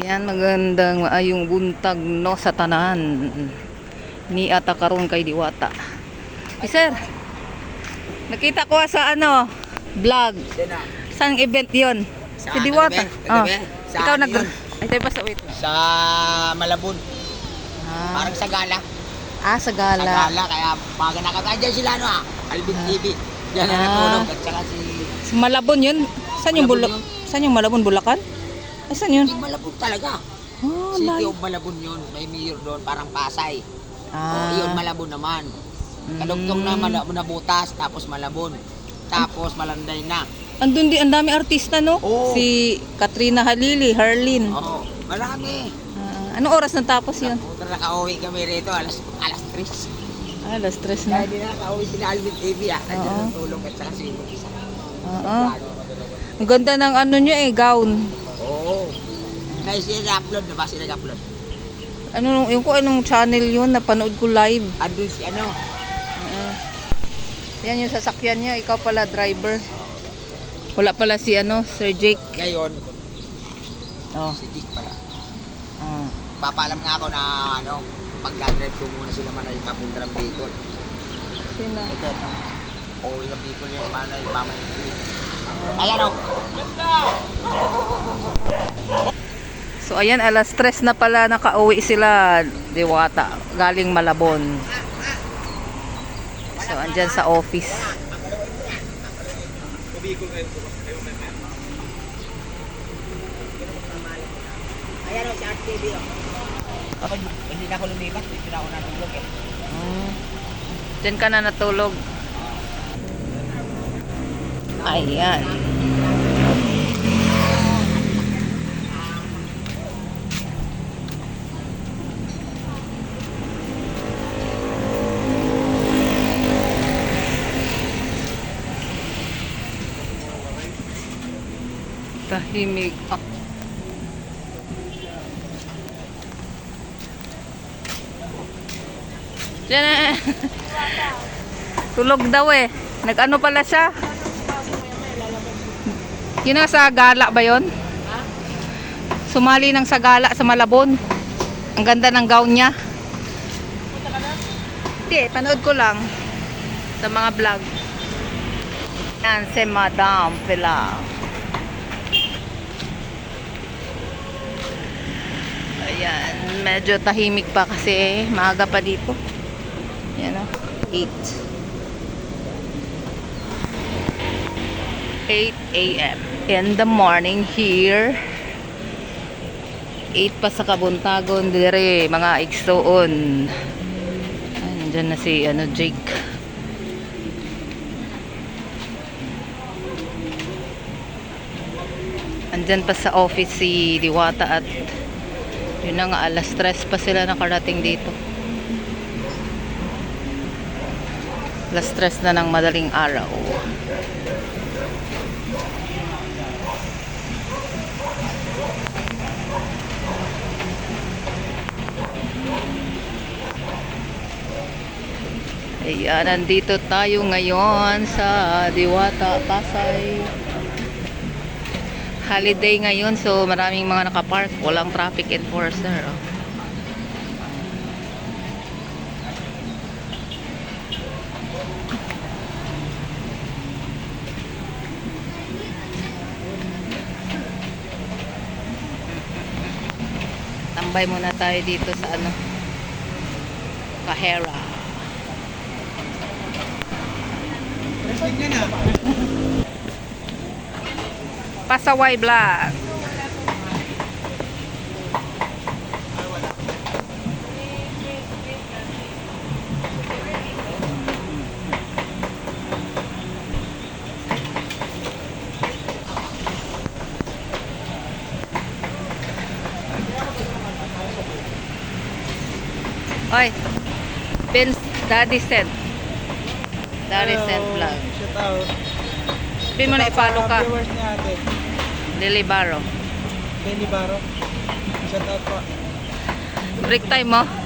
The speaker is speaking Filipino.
Yan, magandang maayong buntag no sa tanan. Ni ata karon kay Diwata. Eh, sir, nakita ko sa ano, vlog. Na. Saan event yon? Sa Si Diwata. Oh. Ikaw nag... Ay, tayo pa sa wait. Sa Malabon. Ah, Parang sa gala. ah sa Sa gala. gala. Kaya mga nakatahan dyan sila ano ah. Alvin TV. Yan na Ah. natulog. At saka si... Sa Malabon yun? Saan yung Malabon yun. Saan yung Malabon? Bulacan? Ay, saan yun? Si Malabon talaga. Oh, City of Malabon yun. May mayor doon. Parang Pasay. Ah. Oh, yun Malabon naman. Kadugtong Mm. na Mala- nabutas. Tapos Malabon. Tapos Malanday na. Andun din, ang dami artista, no? Oo. Si Katrina Halili, Harlin. Oo. Marami. Ah, anong oras natapos yun? Puta nakauwi kami rito. Alas, alas 3. Ah, alas stress Kaya na. di na nakauwi sila Alvin TV ah. Nandiyan Oo. ang tulong at saka si isa. Oo. Ang ganda ng ano nyo eh, gown. Sila nag-upload na ba sila nag-upload? Ano, yung ko anong channel yun, napanood ko live. Andun si ano, Oo. Yan yung sasakyan niya, ikaw pala driver. Wala pala si ano, Sir Jake. ngayon, Oh. si Dick pala. Ah. Papaalam nga ako na ano, pag-drive ko muna sila manay papunta ng Bicol. Sino? Ito, ito. Uuwi ng Bicol yung manay, mama yung Bicol. Ayan o. So ayan, alas stress na pala nakauwi sila, Diwata, galing Malabon. So andyan sa office. Ayan o, si Art TV o. Ako, hindi na ako lumipat, hindi na ako natulog eh. Mm. Diyan ka na natulog. Ayan. Tahimik. Ah. Diyan na. Tulog daw eh. Nag-ano pala siya? Yun na sa gala ba yon? Sumali ng sa gala sa Malabon. Ang ganda ng gown niya. Hindi, panood ko lang sa mga vlog. Yan si Madam Pila. Ayan, medyo tahimik pa kasi maaga pa dito. Yan o, 8. 8 a.m. in the morning here. 8 pa sa Kabuntagon dire mga igsoon. Andiyan na si ano Jake. Andyan pa sa office si Diwata at yun na nga alas stress pa sila nakarating dito. Alas stress na ng madaling araw. Ayan, nandito tayo ngayon sa Diwata, Pasay. Holiday ngayon, so maraming mga nakapark. Walang traffic enforcer. Oh. Tambay muna tayo dito sa ano, Kahera. Pasaway Vlog. Oy, Vince Daddy sent. Daddy sent vlog. Shout out. Pin mo na i-follow ka. Viewers ni ate. Lily Baro. Benny Baro. Shout out po. Break time mo.